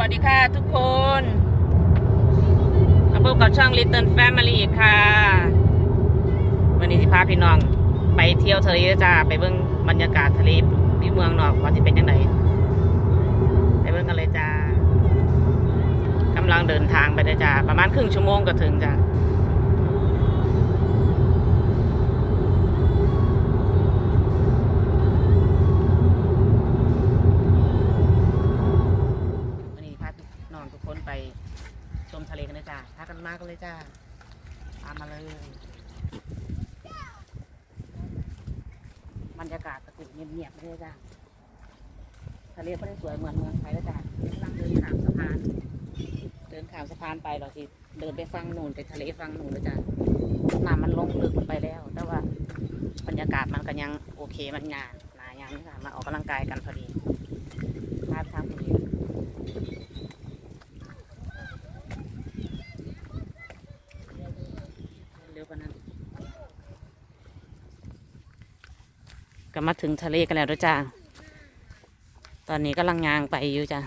วัสดีค่ะทุกคนมาพบกับช่อง Little Family อีกค่ะ วันนี้ที่พาพี่น้อง ไปเที่ยวทะเลจ้า ไปเบิ่งบรรยากาศทะเลที่เมืองนอกว่าจะเป็นยังไงไปเบิ่งกันเลยจ้ากำลังเดินทางไปเลยจ้า ประมาณครึ่งชั่วโมงก็ถึงจ้า มทะเลกันเลยจ้าพากันมากันเลยจ้าตามมาเลย บรรยากาศสงบเงียบๆเลยจ้าทะเลไม่ได้สวยเหมือนเมืองไทยแล้วจ้ากำลังเดินข้ามสะพาน เดินข้ามสะพานไปเราสิเดินไปฟังนูนไปทะเลฟังนูนเลยจ้าน้ำมันลงลึกไปแล้ว แต่ว่าบรรยากาศมันก็ยังโอเคมันงามหนายามนี่ค่ะมาออกกำลังกายกันพอดีภาพทางพอดี เร็วกว่านั้นก็มาถึงทะเลกันแล้วด้วยจ้า ตอนนี้กำลังยางไปอยู่จ้า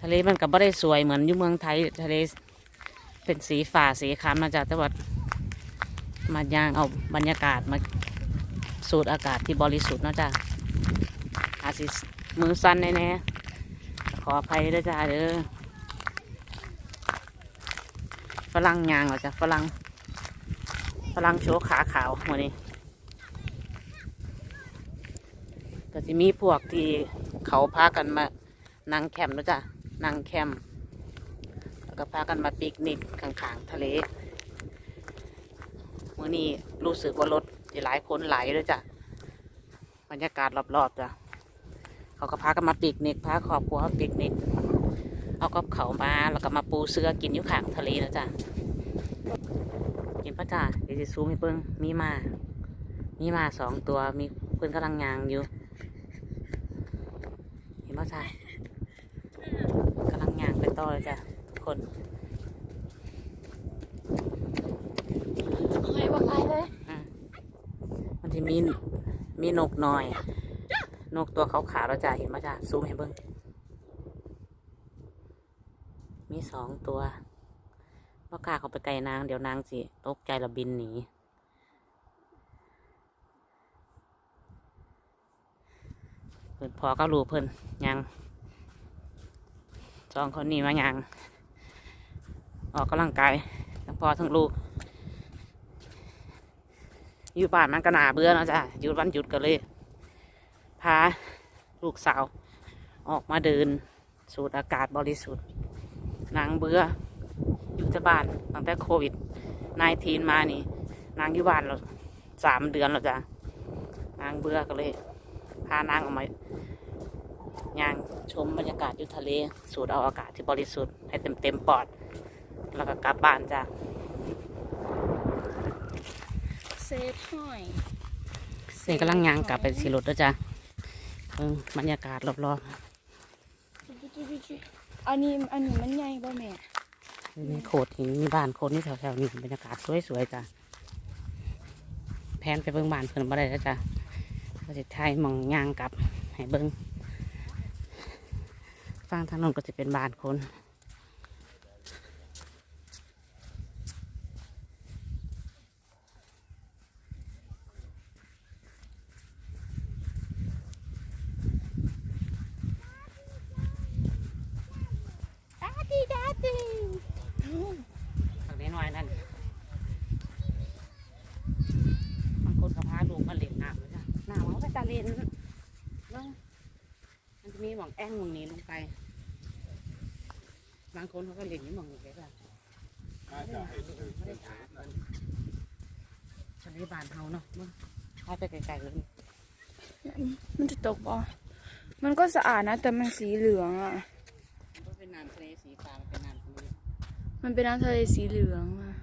ทะเลมันก็ไม่ได้สวยเหมือนอยู่เมืองไทยทะเลเป็นสีฝ่าสีคล้ำนะจ๊ะแต่ว่ามายางเอาบรรยากาศมาสูดอากาศที่บริสุทธิ์นะจ้ะอาจสิมือสั้นแน่ๆขออภัยด้วยจ้าเด้อ ฝรั่งยางเหรอจ้ะฝรั่งฝรั่งโชว์ขาขาววันนี้ ก็จะมีพวกที่เขาพากันมานั่งแคมป์นะจ้ะนั่งแคมป์แล้วก็พากันมาปิกนิกข้างๆทะเลมื่อนี้รู้สึกว่ารถจะหลายคนไหลายด้วยจ้ะบรรยากาศรอบๆจ้ะเขาก็พากันมาปิกนิกพาครอบครัวาปิกนิก เอากับเขาวมาแล้วก็มาปูเสื้อกินอยู่ข้างทะเลนะจ้ะกินพระจ้าเดี๋ยวจะซูมให้เพิ่งมีมา มีมาสองตัวมีเพิ่นกำลังยางอยู่เห็นป่ะจ้ะกำลังย่างไปต่อเลยจ้ะทุกคนเฮ้ยบอกไรเลยอืมมันจะมีมีนกน้อย นกตัวขาวๆแล้วจ้ะเห็นป่ะจ้ะซูมให้เบิ้ง มีสองตัวว่กล้าเขาไปไกลนาง เดี๋ยวนางสิตกใจแล้วบินหนีเพิ่นพอก็รู้เพิ่นยังสองคนนี้มายังออกกำลังกายทั้งพ่อทั้งลูก อยู่บ้านมันก็หนาเบื่อเนาะจ้ะหยุดวันหยุดก็เลย พาลูกสาว ออกมาเดินสูดอากาศบริสุทธิ์ นางเบื่ออยู่ที่บ้านตั้งแต่โควิดนายทีนมานี่ นางอยู่บ้านเราสามเดือนแล้วจ้ะนางเบื่อก็เลย พานางออกมาย่างชมบรรยากาศอยู่ทะเล สูดเอาอากาศที่บริสุทธิ์ให้เต็มเต็มๆปอด แล้วก็กลับบ้านจ้ะเซฟหอยเสกกำลังย่างกลับไปสิรถแล้วจ้ะเบิ่งบรรยากาศรอบ อันนี้อันนี้มันใหญ่บ่แม่มีโขดหินมีบ้านโคดนี่แถวๆนี้บรรยากาศสวยๆจ้ะแพนไปเบิ้งบ้านเพิ่นบ่ได้แล้วจ้ะก็จะทายมองย่างกลับให้เบิ้งฟังทางโน้นก็จะเป็นบ้านคน ดา ดีดาดีทางนี้หน่อยนั่นบางคนก็พาลูกมาเล่นน้ำเลยจ้ะน้ำเขาไปตาเล่นเบิ่งมันจะมีหม่องแอ่งหม่องนี้ลงไป บางคนเขาก็เล่นอยู่หม่องนี้เลยจ้ะ Nei, det er helt ut. ทะเลบานเฮาเนาะมึงเข้าไปไกลๆเลยมันจะตกป่มันก็สะอาดนะ แต่มันสีเหลืองอะ นน้ำทะเลสีฟ้ามันเป็นน้ำทะเลมันเป็นน้ำทะเลสีเหลืองอะ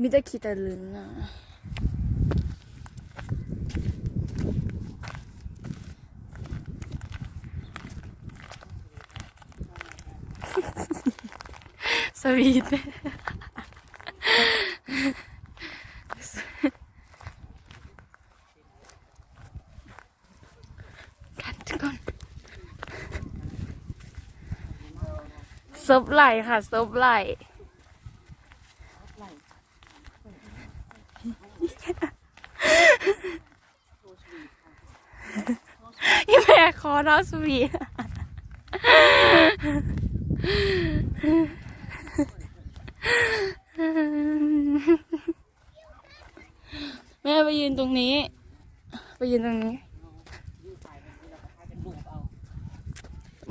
มีแต่ขีตะลึงอะสวีทกัดก่อน ซบไหลค่ะซบไหลยี่แม่คอเท้าสวีแม่ไปยืนตรงนี้ ไปยืนตรงนี้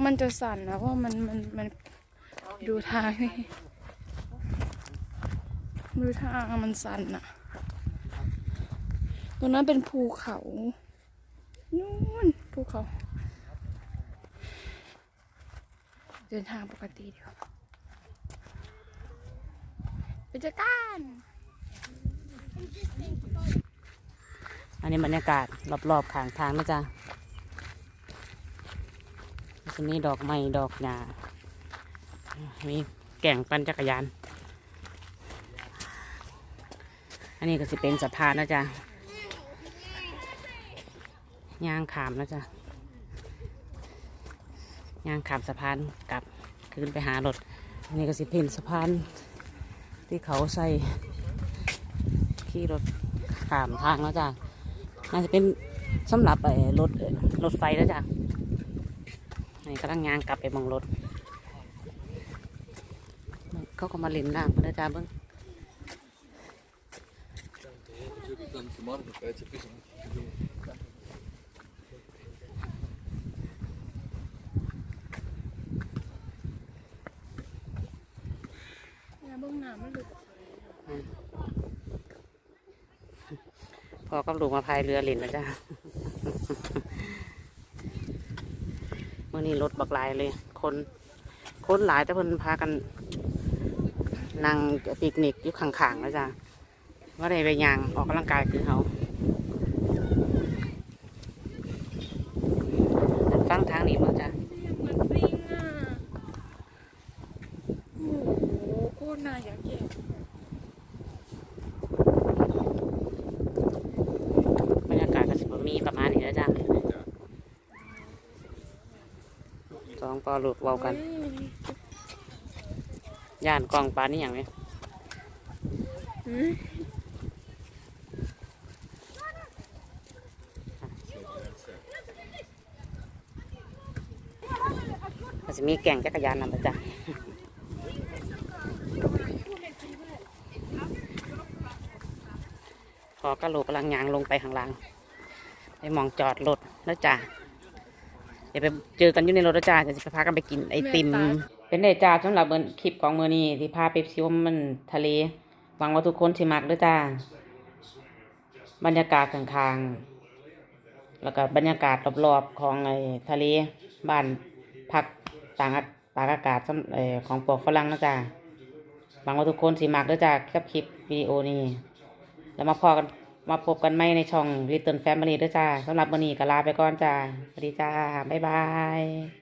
มันจะสั่นนะเพราะมันมันมัน ดูทางนี่ดูทางมันสั่นอะตรงนั้นเป็นภูเขานู่นภูเขา เดินทางปกติเดียวไปเจอกันอันนี้บรรยากาศรอบๆข้างทางนะจ๊ะจะมีดอกไม้ดอกหญ้า มีแก่งปั่นจักรยาน อันนี้ก็สิเป็นสะพานนะจ๊ะย่างขามนะจ๊ะย่างขามสะพานกลับขึ้นไปหารถ อันนี้ก็สิเป็นสะพานที่เขาใส่ขี่รถขามทางแล้วจ้ะน่าจะเป็นสำหรับไอ้รถรถไฟแล้วจ้ะนี่กำลังยางกลับไปมองรถ เขาก็มาเล่นน้ำกันนะจ้ะเบิ้งเนี่ยเบื้องหน้ามันลึกพอกับลูกมาพายเรือเล่นนะจ้ะเมื่อนี้รถบักหลายเลย คน คนหลายแต่เพิ่นพากัน นั่งปิกนิกอยู่ข้างๆแล้วจ้ะว่าได้ไปยางออกกำลังกายคือเขาฟังทางนี้มั้งจ้ะเหมือนปลิงอะโอ้โหโคตรน่าอยากเก็บบรรยากาศก็สิบมีประมาณนี้แล้วจ้ะสองปอลูกเว้ากันเฮ้ ย่านกองปลานี่อย่างนี้หืมก็จะมีแก่งจักรยานนำมาจ้ะพอกระโหลกกำลังยางลงไปข้างล่าง ไปมองจอดรถแล้วจ้ะเดี๋ยวไปเจอกันอยู่ในรถแล้วจ้ะจะไปพากันไปกินไอติม เป็นไดจ้าสำหรับเบนคลิปของเมื่อนี้ที่พาไปชมมันทะเลหวังว่าทุกคนสิมักด้วยจ้า บรรยากาศข้างๆแล้วก็บรรยากาศรอบๆของไอ้ทะเลบ้านพักต่างอากตากอากาศสำเออของพวกฝรั่งนะจ้าหวังว่าทุกคนสิมักด้วยจ้ากับคลิปวิดีโอนี้แล้วมาพอกันมาพบกันใหม่ในช่อง Little Family ด้วยจ้าสำหรับวันนี้ก็ลาไปก่อนจ้าสวัสดีจ้า บ๊ายบาย